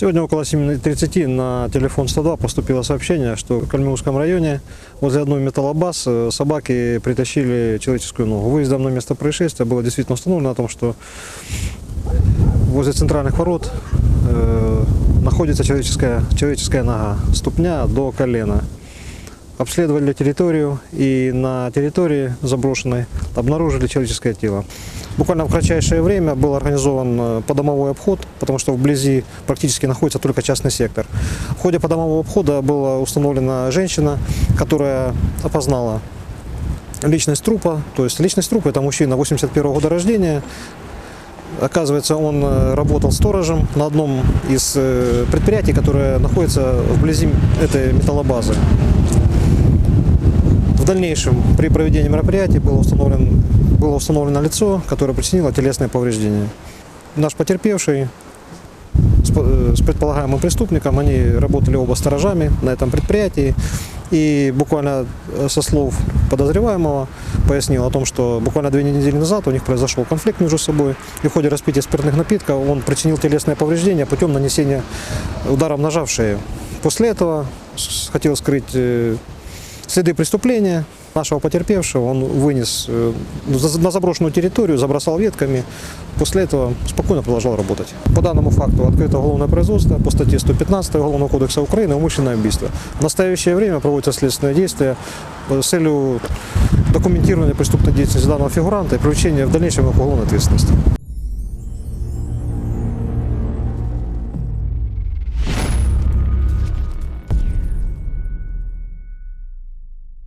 Сегодня около 7.30 на телефон 102 поступило сообщение, что в Кальмиусском районе возле одной металлобаз э, собаки притащили человеческую ногу. Выездом на место происшествия было действительно установлено о том, что возле центральных ворот э, находится человеческая, человеческая нога, ступня до колена. Обследовали территорию и на территории заброшенной обнаружили человеческое тело. Буквально в кратчайшее время был организован э, подомовой обход, потому что вблизи практически находится только частный сектор. В ходе подомового обхода была установлена женщина, которая опознала личность трупа. То есть личность трупа – это мужчина 81 года рождения, Оказывается, он э, работал сторожем на одном из э, предприятий, которое находится вблизи этой металлобазы. Дальнейшем при проведении мероприятия было, установлен, было установлено лицо, которое причинило телесные повреждения. Наш потерпевший э, с предполагаемым преступником, они работали оба сторожами на этом предприятии. И буквально э, со слов подозреваемого пояснил о том, что буквально две недели назад у них произошел конфликт между собой. И в ходе распития спиртных напитков он причинил телесное повреждение путем нанесения ударом ножа в шею. После этого хотел скрыть э, следы преступления нашего потерпевшего. Он вынес э, за- на заброшенную территорию, забросал ветками. После этого спокойно продолжал работать. По данному факту открыто уголовное производство по статье 115 Уголовного кодекса Украины «Умышленное убийство». В настоящее время проводятся следственные действия с целью документирования преступной деятельности данного фигуранта и привлечения в дальнейшем к уголовной ответственности.